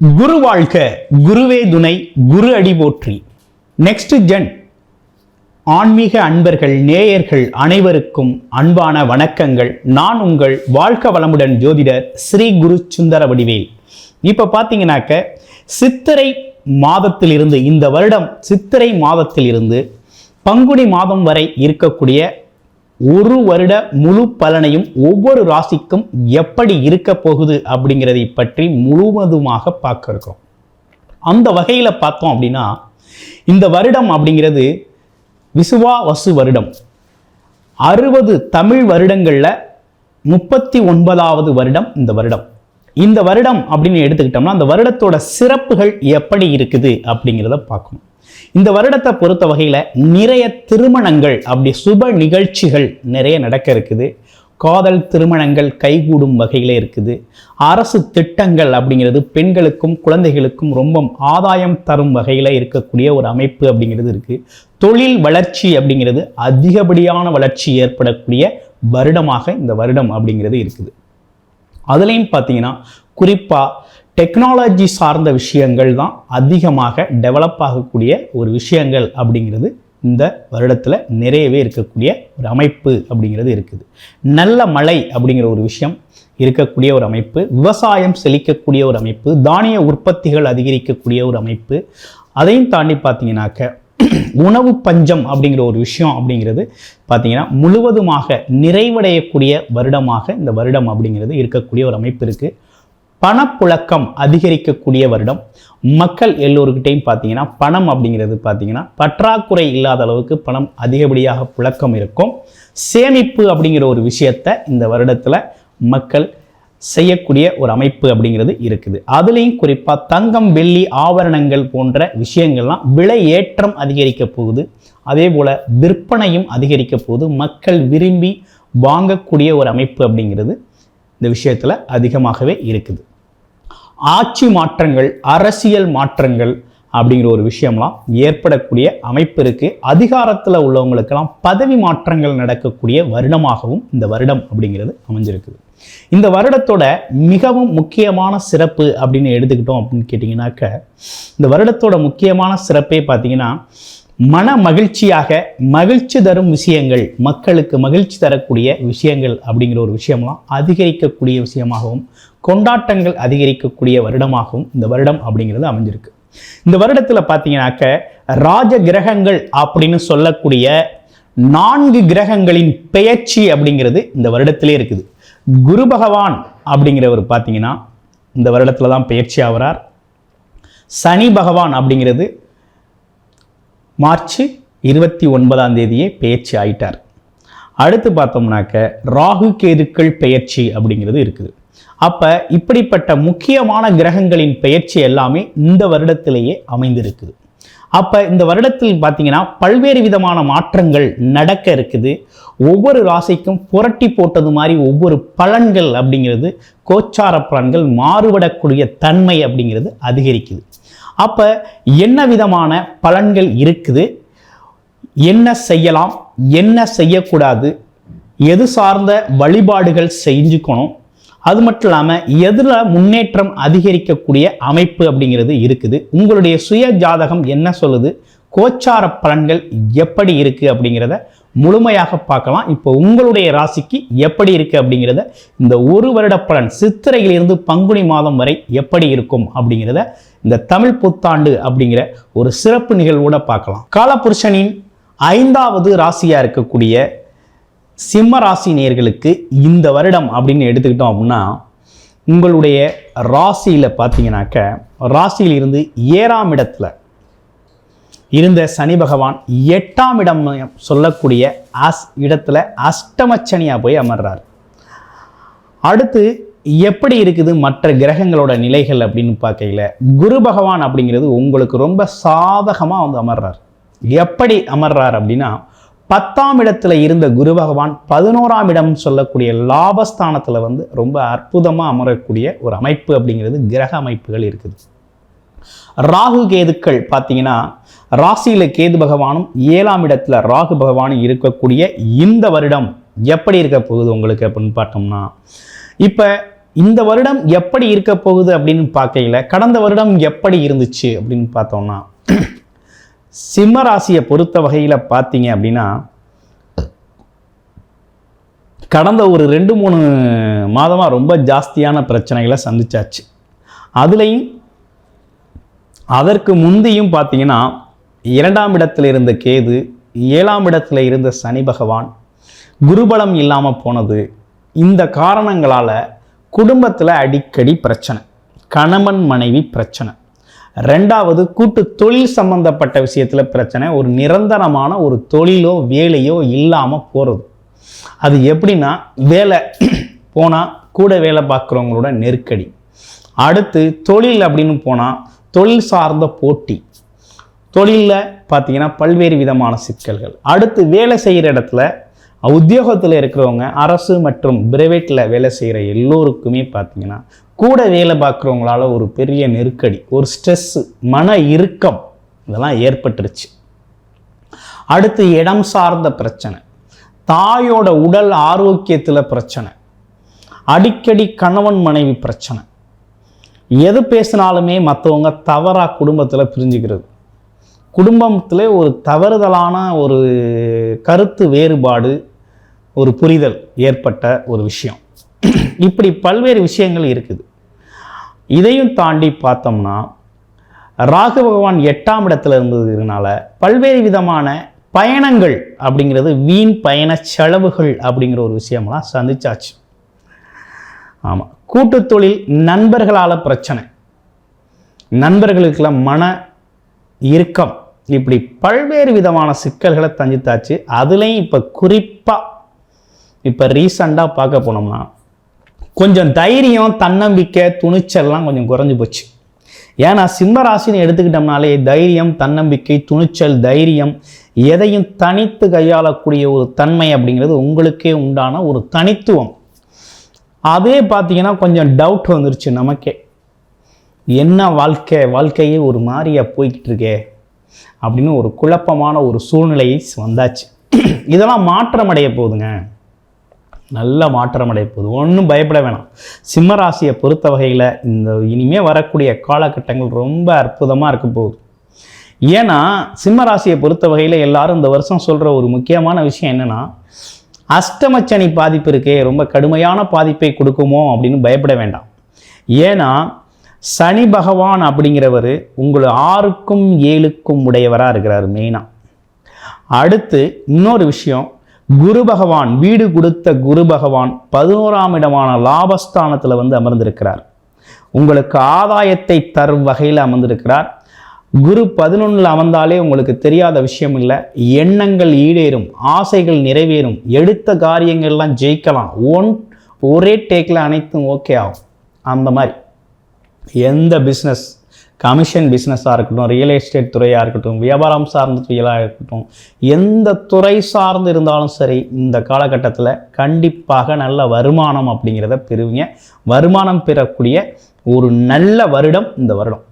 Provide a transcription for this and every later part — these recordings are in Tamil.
குரு வாழ்க குருவே துணை குரு அடி போற்றி. நெக்ஸ்ட் ஜென் ஆன்மீக அன்பர்கள் நேயர்கள் அனைவருக்கும் அன்பான வணக்கங்கள். நான் உங்கள் வாழ்க வளமுடன் ஜோதிடர் ஸ்ரீ குரு சுந்தர வடிவேல். இப்போ பார்த்தீங்கன்னாக்க சித்திரை மாதத்திலிருந்து இந்த வருடம் சித்திரை மாதத்திலிருந்து பங்குனி மாதம் வரை இருக்கக்கூடிய ஒரு வருட முழு பலனையும் ஒவ்வொரு ராசிக்கும் எப்படி இருக்க போகுது அப்படிங்கிறதை பற்றி முழுவதுமாக பார்க்க இருக்கிறோம். அந்த வகையில் பார்த்தோம் அப்படின்னா இந்த வருடம் அப்படிங்கிறது விசுவா வசு வருடம். அறுபது தமிழ் வருடங்களில் முப்பத்தி ஒன்பதாவது வருடம் இந்த வருடம். இந்த வருடம் அப்படின்னு எடுத்துக்கிட்டோம்னா அந்த வருடத்தோட சிறப்புகள் எப்படி இருக்குது அப்படிங்கிறத பார்க்கணும். இந்த வருடத்தை பொறுத்த வகையில் நிறைய திருமணங்கள் அப்படி சுப நிகழ்ச்சிகள் நிறைய நடக்க இருக்குது. காதல் திருமணங்கள் கைகூடும் வகையில் இருக்குது. அரசு திட்டங்கள் அப்படிங்கிறது பெண்களுக்கும் குழந்தைகளுக்கும் ரொம்ப ஆதாயம் தரும் வகையில் இருக்கக்கூடிய ஒரு அமைப்பு அப்படிங்கிறது இருக்குது தொழில் வளர்ச்சி அப்படிங்கிறது அதிகப்படியான வளர்ச்சி ஏற்படக்கூடிய வருடமாக இந்த வருடம் அப்படிங்கிறது இருக்குது. அதுலேயும் பார்த்தீங்கன்னா குறிப்பாக டெக்னாலஜி சார்ந்த விஷயங்கள் தான் அதிகமாக டெவலப் ஆகக்கூடிய ஒரு விஷயங்கள் அப்படிங்கிறது இந்த வருடத்தில் நிறையவே இருக்கக்கூடிய ஒரு அமைப்பு அப்படிங்கிறது இருக்குது. நல்ல மழை அப்படிங்கிற ஒரு விஷயம் இருக்கக்கூடிய ஒரு அமைப்பு விவசாயம் செழிக்கக்கூடிய ஒரு அமைப்பு தானிய உற்பத்திகள் அதிகரிக்கக்கூடிய ஒரு அமைப்பு. அதையும் தாண்டி பார்த்தீங்கன்னாக்க உணவு பஞ்சம் அப்படிங்கிற ஒரு விஷயம் அப்படிங்கிறது பார்த்திங்கன்னா முழுவதுமாக நிறைவடையக்கூடிய வருடமாக இந்த வருடம் அப்படிங்கிறது இருக்கக்கூடிய ஒரு அமைப்பு இருக்குது பணப்புழக்கம் அதிகரிக்கக்கூடிய வருடம். மக்கள் எல்லோருக்கிட்டையும் பார்த்தீங்கன்னா பணம் அப்படிங்கிறது பார்த்தீங்கன்னா பற்றாக்குறை இல்லாத அளவுக்கு பணம் அதிகப்படியாக புழக்கம் இருக்கும். சேமிப்பு அப்படிங்கிற ஒரு விஷயத்தை இந்த வருடத்தில் மக்கள் செய்யக்கூடிய ஒரு அமைப்பு அப்படிங்கிறது இருக்குது. அதுலேயும் குறிப்பாக தங்கம் வெள்ளி ஆபரணங்கள் போன்ற விஷயங்கள்லாம் விலை ஏற்றம் அதிகரிக்க போகுது. அதே போல் விற்பனையும் அதிகரிக்க போகுது. மக்கள் விரும்பி வாங்கக்கூடிய ஒரு அமைப்பு அப்படிங்கிறது இந்த விஷயத்தில் அதிகமாகவே இருக்குது. ஆட்சி மாற்றங்கள் அரசியல் மாற்றங்கள் அப்படிங்கிற ஒரு விஷயம்லாம் ஏற்படக்கூடிய அமைப்பு இருக்குது அதிகாரத்தில் உள்ளவங்களுக்கெல்லாம் பதவி மாற்றங்கள் நடக்கக்கூடிய வருடமாகவும் இந்த வருடம் அப்படிங்கிறது அமைஞ்சிருக்குது. இந்த வருடத்தோட மிகவும் முக்கியமான சிறப்பு அப்படின்னு எடுத்துக்கிட்டோம் அப்படின்னு கேட்டிங்கனாக்க இந்த வருடத்தோட முக்கியமான சிறப்பே பார்த்தீங்கன்னா மன மகிழ்ச்சியாக மகிழ்ச்சி தரும் விஷயங்கள் மக்களுக்கு மகிழ்ச்சி தரக்கூடிய விஷயங்கள் அப்படிங்கிற ஒரு விஷயம்லாம் அதிகரிக்கக்கூடிய விஷயமாகவும் கொண்டாட்டங்கள் அதிகரிக்கக்கூடிய வருடமாகவும் இந்த வருடம் அப்படிங்கிறது அமைஞ்சிருக்கு. இந்த வருடத்தில் பார்த்தீங்கன்னாக்க ராஜ கிரகங்கள் அப்படின்னு சொல்லக்கூடிய நான்கு கிரகங்களின் பெயர்ச்சி அப்படிங்கிறது இந்த வருடத்திலே இருக்குது. குரு பகவான் அப்படிங்கிறவர் பார்த்தீங்கன்னா இந்த வருடத்தில் தான் பெயர்ச்சி ஆகிறார் சனி பகவான் அப்படிங்கிறது மார்ச் இருபத்தி ஒன்பதாம் தேதியே பெயர்ச்சி ஆயிட்டார். அடுத்து பார்த்தோம்னாக்க ராகு கேதுக்கள் பெயர்ச்சி அப்படிங்கிறது இருக்குது. அப்போ இப்படிப்பட்ட முக்கியமான கிரகங்களின் பெயர்ச்சி எல்லாமே இந்த வருடத்திலேயே அமைந்திருக்குது. அப்போ இந்த வருடத்தில் பார்த்தீங்கன்னா பல்வேறு விதமான மாற்றங்கள் நடக்க இருக்குது. ஒவ்வொரு ராசிக்கும் புரட்டி போட்டது மாதிரி ஒவ்வொரு பலன்கள் அப்படிங்கிறது கோச்சார பலன்கள் மாறுபடக்கூடிய தன்மை அப்படிங்கிறது அதிகரிக்குது. அப்போ என்ன விதமான பலன்கள் இருக்குது? என்ன செய்யலாம்? என்ன செய்யக்கூடாது? எது சார்ந்த வழிபாடுகள் செஞ்சுக்கணும்? அது மட்டும் இல்லாமல் எதில் முன்னேற்றம் அதிகரிக்கக்கூடிய அமைப்பு அப்படிங்கிறது இருக்குது. உங்களுடைய சுய ஜாதகம் என்ன சொல்லுது? கோச்சார பலன்கள் எப்படி இருக்குது அப்படிங்கிறத முழுமையாக பார்க்கலாம். இப்போ உங்களுடைய ராசிக்கு எப்படி இருக்குது அப்படிங்கிறத இந்த ஒரு வருட பலன் சித்திரையிலிருந்து பங்குனி மாதம் வரை எப்படி இருக்கும் அப்படிங்கிறத இந்த தமிழ் புத்தாண்டு அப்படிங்கிற ஒரு சிறப்பு நிகழ்வோட பார்க்கலாம். காலபுருஷனின் ஐந்தாவது ராசியாக இருக்கக்கூடிய சிம்ம ராசி நேர்களுக்கு இந்த வருடம் அப்படின்னு எடுத்துக்கிட்டோம் அப்படின்னா உங்களுடைய ராசியில் பார்த்தீங்கன்னாக்க ராசியில் இருந்து ஏழாம் இடத்துல இருந்த சனி பகவான் எட்டாம் இடம் சொல்லக்கூடிய அஸ் இடத்துல அஷ்டமச்சனியாக போய் அமர்றார். அடுத்து எப்படி இருக்குது மற்ற கிரகங்களோட நிலைகள் அப்படின்னு பார்க்கையில குரு பகவான் அப்படிங்கிறது உங்களுக்கு ரொம்ப சாதகமாக வந்து அமர்றார். எப்படி அமர்றார் அப்படின்னா பத்தாம் இடத்துல இருந்த குரு பகவான் பதினோராம் இடம் சொல்லக்கூடிய லாபஸ்தானத்தில் வந்து ரொம்ப அற்புதமாக அமரக்கூடிய ஒரு அமைப்பு அப்படிங்கிறது கிரக அமைப்புகள் இருக்குது. ராகு கேதுக்கள் பார்த்தீங்கன்னா ராசியில் கேது பகவானும் ஏழாம் இடத்துல ராகு பகவானும் இருக்கக்கூடிய இந்த வருடம் எப்படி இருக்க போகுது உங்களுக்கு அப்படின்னு பார்த்தோம்னா இப்போ இந்த வருடம் எப்படி இருக்க போகுது அப்படின்னு பார்க்கையில் கடந்த வருடம் எப்படி இருந்துச்சு அப்படின்னு பார்த்தோம்னா சிம்ம ராசியை பொறுத்த வகையில் பார்த்தீங்க அப்படின்னா கடந்த ஒரு ரெண்டு மூணு மாதமாக ரொம்ப ஜாஸ்தியான பிரச்சனைகளை சந்திச்சாச்சு. அதுலேயும் அதற்கு முந்தியும் பார்த்தீங்கன்னா இரண்டாம் இடத்துல இருந்த கேது ஏழாம் இடத்துல இருந்த சனி பகவான் குருபலம் இல்லாமல் போனது இந்த காரணங்களால் குடும்பத்தில் அடிக்கடி பிரச்சனை கணவன் மனைவி பிரச்சனை. ரெண்டாவது கூட்டு தொழில் சம்பந்தப்பட்ட விஷயத்தில் பிரச்சனை ஒரு நிரந்தரமான ஒரு தொழிலோ வேலையோ இல்லாமல் போகிறது அது எப்படின்னா வேலை போனால் கூட வேலை பார்க்குறவங்களோட நெருக்கடி. அடுத்து தொழில் அப்படின்னு போனால் தொழில் சார்ந்த போட்டி. தொழிலில் பார்த்தீங்கன்னா பல்வேறு விதமான சிக்கல்கள். அடுத்து வேலை செய்கிற இடத்துல உத்தியோகத்தில் இருக்கிறவங்க அரசு மற்றும் பிரைவேட்டில் வேலை செய்கிற எல்லோருக்குமே பார்த்தீங்கன்னா கூட வேலை பார்க்குறவங்களால ஒரு பெரிய நெருக்கடி ஒரு ஸ்ட்ரெஸ்ஸு மன இறுக்கம் இதெல்லாம் ஏற்பட்டுருச்சு. அடுத்து இடம் சார்ந்த பிரச்சனை தாயோட உடல் ஆரோக்கியத்தில் பிரச்சனை அடிக்கடி கணவன் மனைவி பிரச்சனை எது பேசினாலுமே மற்றவங்க தவறாக குடும்பத்தில் பிரிஞ்சுக்கிறது. குடும்பத்தில் ஒரு தவறுதலான ஒரு கருத்து வேறுபாடு ஒரு புரிதல் ஏற்பட்ட ஒரு விஷயம். இப்படி பல்வேறு விஷயங்கள் இருக்குது. இதையும் தாண்டி பார்த்தோம்னா ராகு பகவான் எட்டாம் இடத்துல இருந்ததுனால பல்வேறு விதமான பயணங்கள் அப்படிங்கிறது வீண் பயண செலவுகள் அப்படிங்கிற ஒரு விஷயம்லாம் சந்திச்சாச்சு. ஆமாம் கூட்டு தொழில் நண்பர்களால் பிரச்சனை. நண்பர்களுக்கெல்லாம் மன இறுக்கம். இப்படி பல்வேறு விதமான சிக்கல்களை தஞ்சித்தாச்சு. அதுலேயும் இப்போ குறிப்பாக இப்போ ரீசண்டாக பார்க்க போனோம்னா கொஞ்சம் தைரியம் தன்னம்பிக்கை துணிச்சல்லாம் கொஞ்சம் குறைஞ்சி போச்சு. ஏன்னா சிம்மராசின்னு எடுத்துக்கிட்டோம்னாலே தைரியம் தன்னம்பிக்கை துணிச்சல் தைரியம் எதையும் தனித்து கையாளக்கூடிய ஒரு தன்மை அப்படிங்கிறது உங்களுக்கே உண்டான ஒரு தனித்துவம். அதே பார்த்தீங்கன்னா கொஞ்சம் டவுட் வந்துருச்சு நமக்கே. என்ன வாழ்க்கை? வாழ்க்கையே ஒரு மாதிரியா போய்கிட்டு இருக்கே. அப்படின்னு ஒரு குழப்பமான ஒரு சூழ்நிலை வந்தாச்சு. இதெல்லாம் மாற்றமடைய போகுதுங்க நல்ல மாற்றமடைய போகுது ஒன்றும் பயப்பட வேணாம். சிம்ம ராசியை பொறுத்த வகையில் இந்த இனிமே வரக்கூடிய காலகட்டங்கள் ரொம்ப அற்புதமாக இருக்க போகுது. ஏன்னா சிம்ம ராசியை பொறுத்த வகையில் எல்லாரும் இந்த வருஷம் சொல்கிற ஒரு முக்கியமான விஷயம் என்னென்னா அஷ்டமச்சனி பாதிப்பு இருக்கே ரொம்ப கடுமையான பாதிப்பை கொடுக்குமோ அப்படின்னு பயப்பட வேண்டாம். ஏன்னா சனி பகவான் அப்படிங்கிறவர் உங்களை ஆறுக்கும் ஏழுக்கும் உடையவராக இருக்கிறார் மெயினாக அடுத்து இன்னொரு விஷயம் குரு பகவான் வீடு கொடுத்த குரு பகவான் பதினோராம் இடமான லாபஸ்தானத்தில் வந்து அமர்ந்திருக்கிறார். உங்களுக்கு ஆதாயத்தை தரும் வகையில் அமர்ந்திருக்கிறார். குரு பதினொன்றில் அமர்ந்தாலே உங்களுக்கு தெரியாத விஷயம் இல்லை. எண்ணங்கள் ஈடேறும் ஆசைகள் நிறைவேறும் எடுத்த காரியங்கள்லாம் ஜெயிக்கலாம். ஒன் ஒரே டேக்கில் அனைத்தும் ஓகே ஆகும். அந்த மாதிரி. எந்த பிஸ்னஸ் கமிஷன் பிஸ்னஸாக இருக்கட்டும் ரியல் எஸ்டேட் துறையாக இருக்கட்டும் வியாபாரம் சார்ந்த துறையாக இருக்கட்டும் எந்த துறை சார்ந்து இருந்தாலும் சரி இந்த காலகட்டத்தில் கண்டிப்பாக நல்ல வருமானம் அப்படிங்கிறத பெறுவீங்க. வருமானம் பெறக்கூடிய ஒரு நல்ல வருடம் இந்த வருடம்.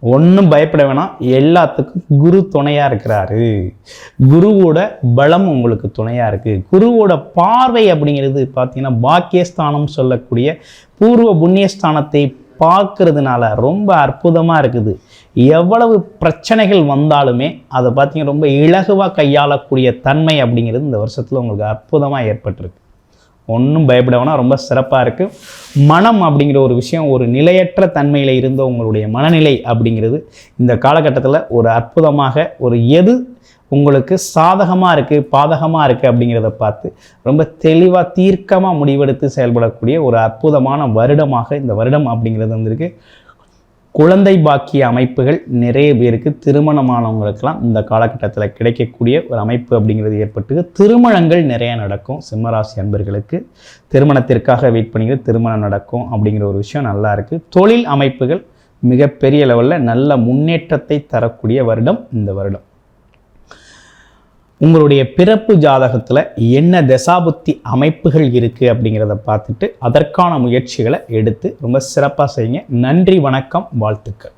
ஒன்றும் பயப்பட வேணாம். எல்லாத்துக்கும் குரு துணையாக இருக்கிறாரு. குருவோட பலம் உங்களுக்கு துணையாக இருக்குது குருவோட பார்வை அப்படிங்கிறது பார்த்திங்கன்னா பாக்கியஸ்தானம் சொல்லக்கூடிய பூர்வ புண்ணியஸ்தானத்தை பார்க்கறதுனால ரொம்ப அற்புதமாக இருக்குது. எவ்வளவு பிரச்சனைகள் வந்தாலுமே அதை பார்த்தீங்கன்னா ரொம்ப இலகுவாக கையாளக்கூடிய தன்மை அப்படிங்கிறது இந்த வருஷத்தில் உங்களுக்கு அற்புதமாக ஏற்பட்டிருக்கு. ஒன்றும் பயப்படவனா ரொம்ப சிறப்பாக இருக்குது மனம் அப்படிங்கிற ஒரு விஷயம் ஒரு நிலையற்ற தன்மையில் இருந்த உங்களுடைய மனநிலை அப்படிங்கிறது இந்த காலகட்டத்தில் ஒரு அற்புதமாக ஒரு எது உங்களுக்கு சாதகமாக இருக்குது பாதகமாக இருக்குது அப்படிங்கிறத பார்த்து ரொம்ப தெளிவாக தீர்க்கமாக முடிவெடுத்து செயல்படக்கூடிய ஒரு அற்புதமான வருடமாக இந்த வருடம் அப்படிங்கிறது வந்திருக்கு. குழந்தை பாக்கிய அமைப்புகள் நிறைய பேருக்கு திருமணமானவங்களுக்கெல்லாம் இந்த காலகட்டத்தில் கிடைக்கக்கூடிய ஒரு அமைப்பு அப்படிங்கிறது ஏற்பட்டு திருமணங்கள் நிறைய நடக்கும் சிம்மராசி அன்பர்களுக்கு. திருமணத்திற்காக வெயிட் பண்ணிக்கிற திருமணம் நடக்கும் அப்படிங்கிற ஒரு விஷயம் நல்லா இருக்குது தொழில் அமைப்புகள் மிகப்பெரிய லெவலில் நல்ல முன்னேற்றத்தை தரக்கூடிய வருடம் இந்த வருடம். உங்களுடைய பிறப்பு ஜாதகத்தில் என்ன தசாபுத்தி அமைப்புகள் இருக்குது அப்படிங்கிறத பார்த்துட்டு அதற்கான முயற்சிகளை எடுத்து ரொம்ப சிறப்பாக செய்யுங்க. நன்றி வணக்கம் வாழ்த்துக்கள்.